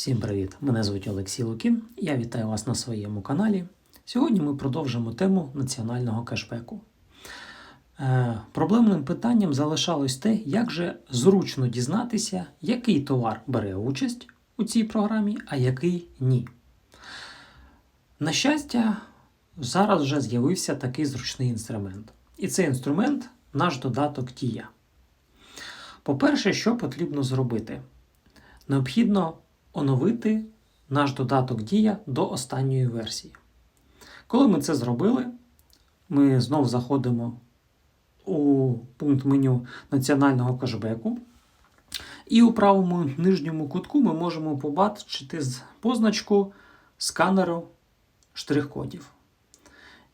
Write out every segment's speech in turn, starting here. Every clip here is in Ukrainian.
Всім привіт! Мене звуть Олексій Лукін. Я вітаю вас на своєму каналі. Сьогодні ми продовжимо тему національного кешбеку. Е, проблемним питанням залишалось те, як же зручно дізнатися, який товар бере участь у цій програмі, а який ні. На щастя, зараз вже з'явився такий зручний інструмент. І цей інструмент наш додаток Дія. По-перше, що потрібно зробити? Необхідно оновити наш додаток Дія до останньої версії. Коли ми це зробили, ми знов заходимо у пункт меню національного кешбеку. І у правому нижньому кутку ми можемо побачити позначку сканеру штрих-кодів.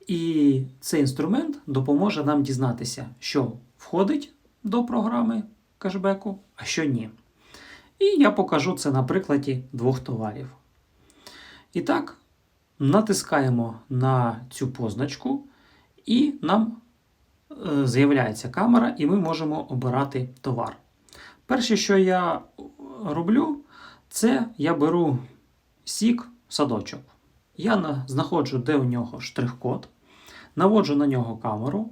І цей інструмент допоможе нам дізнатися, що входить до програми кешбеку, а що ні. І я покажу це на прикладі двох товарів. І так, натискаємо на цю позначку, і нам е, з'являється камера, і ми можемо обирати товар. Перше, що я роблю, це я беру сік садочок. Я знаходжу, де у нього штрих-код, наводжу на нього камеру,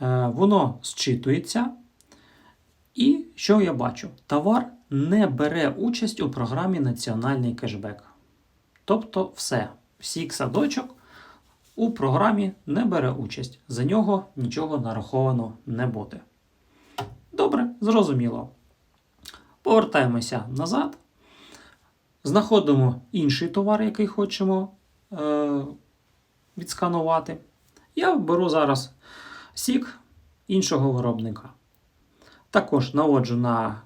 е, воно зчитується. І що я бачу? Товар не бере участь у програмі Національний кешбек. Тобто все, сік садочок у програмі не бере участь. За нього нічого нараховано не буде. Добре, зрозуміло. Повертаємося назад. Знаходимо інший товар, який хочемо е, відсканувати. Я беру зараз сік іншого виробника. Також наводжу на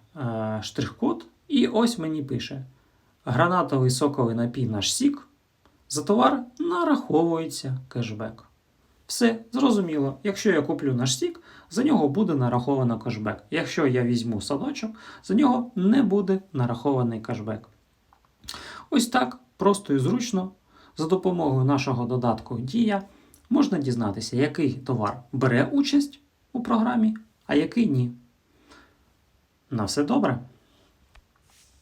штрих-код, і ось мені пише: гранатовий соковий напій наш сік. За товар нараховується кешбек. Все зрозуміло. Якщо я куплю наш сік, за нього буде нараховано кешбек. Якщо я візьму садочок, за нього не буде нарахований кешбек. Ось так просто і зручно, за допомогою нашого додатку Дія можна дізнатися, який товар бере участь у програмі, а який ні. На все добре.